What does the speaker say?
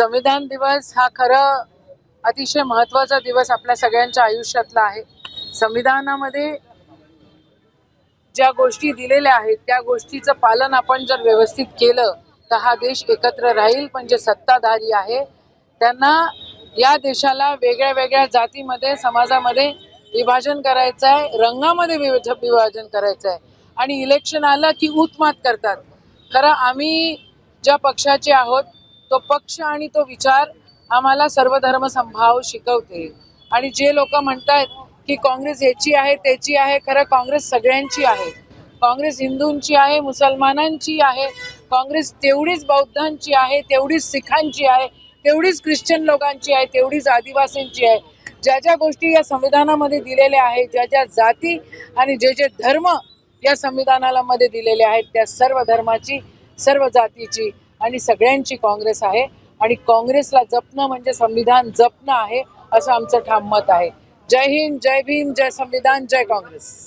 संविधान दिवस हा खरं अतिशय महत्त्वाचा दिवस आपल्या सगळ्यांच्या आयुष्यातला आहे. संविधानामध्ये ज्या गोष्टी दिलेल्या आहेत त्या गोष्टीचं पालन आपण जर व्यवस्थित केलं तर हा देश एकत्र राहील पण जे सत्ताधारी आहे त्यांना या देशाला वेगळ्या वेगळ्या जातीमध्ये समाजामध्ये विभाजन करायचं आहे रंगामध्ये विभाजन करायचं आहे. आणि इलेक्शन आलं की उत्मात करतात. खरं आम्ही ज्या पक्षाचे आहोत तो पक्ष आणि तो विचार आम्हाला सर्व धर्म संभाव शिकवते. आणि जे लोक म्हणतायत की काँग्रेस ह्याची आहे त्याची आहे खरं काँग्रेस सगळ्यांची आहे. काँग्रेस हिंदूंची आहे मुसलमानांची आहे काँग्रेस तेवढीच बौद्धांची आहे तेवढीच सिखांची आहे तेवढीच ख्रिश्चन लोकांची आहे तेवढीच आदिवासींची आहे. ज्या ज्या गोष्टी या संविधानामध्ये दिलेल्या आहेत ज्या ज्या जाती आणि जे जे धर्म या संविधानाला मध्ये दिलेले आहेत त्या सर्व धर्माची सर्व जातीची आणि सगळ्यांची काँग्रेस आहे. आणि काँग्रेसला जपणं म्हणजे संविधान जपणं आहे असं आमचं ठाम मत आहे. जय हिंद जय भीम जय संविधान जय काँग्रेस.